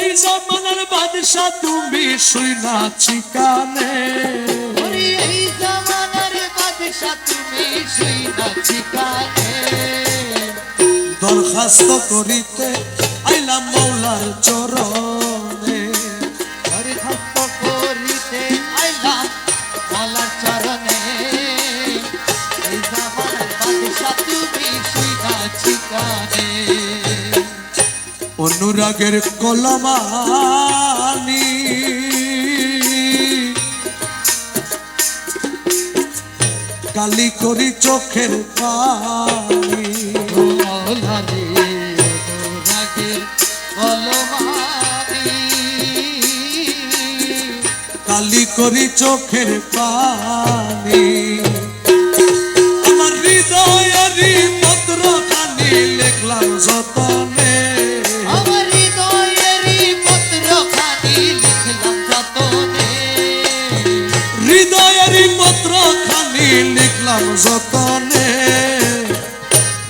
এই জমানার বাদশা তুমি শুইনা ওরে এই জামানার বাদশা তুমি সেই না ঠিকানে। দরখাস্ত করিতে আইলাম মৌলার চরণে। দরখাস্ত করিতে আইলাম মালার চরণে। এই জামানার বাদশা তুমি সেই না ঠিকানে। অনুরাগের কলমানি। কালি করি চোখের পানি। কালি করি চোখের পানি। লিখলাম যতনে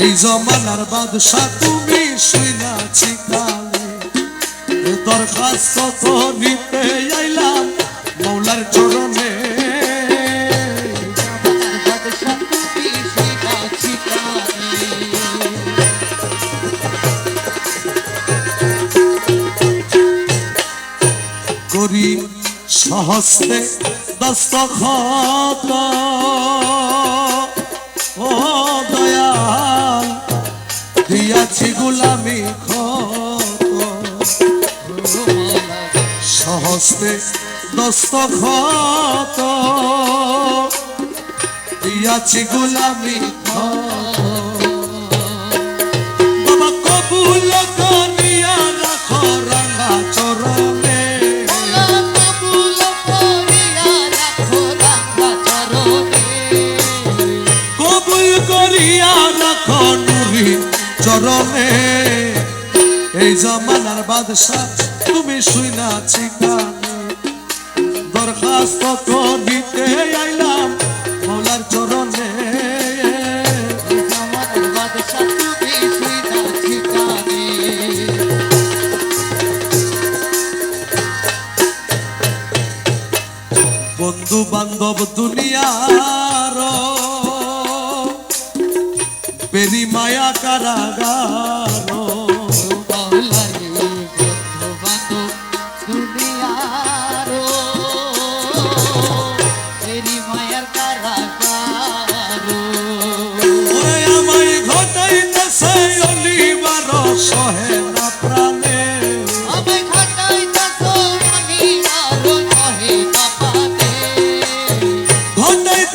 এই জমানার বাদশা তুমি শুইনা চিকালে। দরখাস্ত করিতে আইলাম মৌলার চরণে। সহস্তে দস্তখত। দিয়াছি গুলামি সহস্তে দস্তখত দিয়াছি গুলামি খত। এই জামানার বাদশা তুমি শুইনা চিকানে দরখাস্ত করিতে আইলাম মৌলার চরণে। বন্ধু বান্ধব দুনিয়ার আমায় ঘটাইতেছে অলিবার সহে।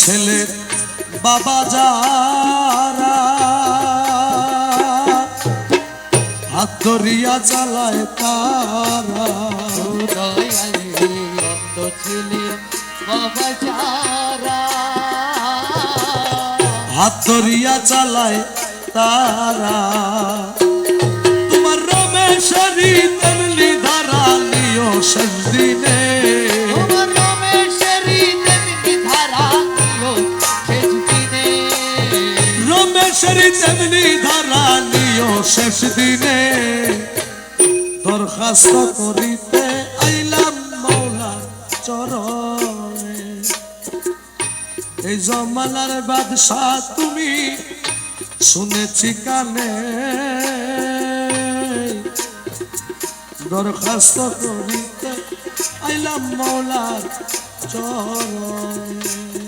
ছেলের বাবা যারা হাত ধরিয়া চালায় তারা। দয়ালে ছেলে বাবা যারা হাত ধরিয়া চালায় তারা। রমেশেরই তেমনি ধারা শেষ দিনে দরখাস্ত করিতে আইলাম মৌলা চরণে। এই জমানার বাদশাহ তুমি শুনেছি কানে। দরখাস্ত করিতে আইলাম মৌলার চরণে।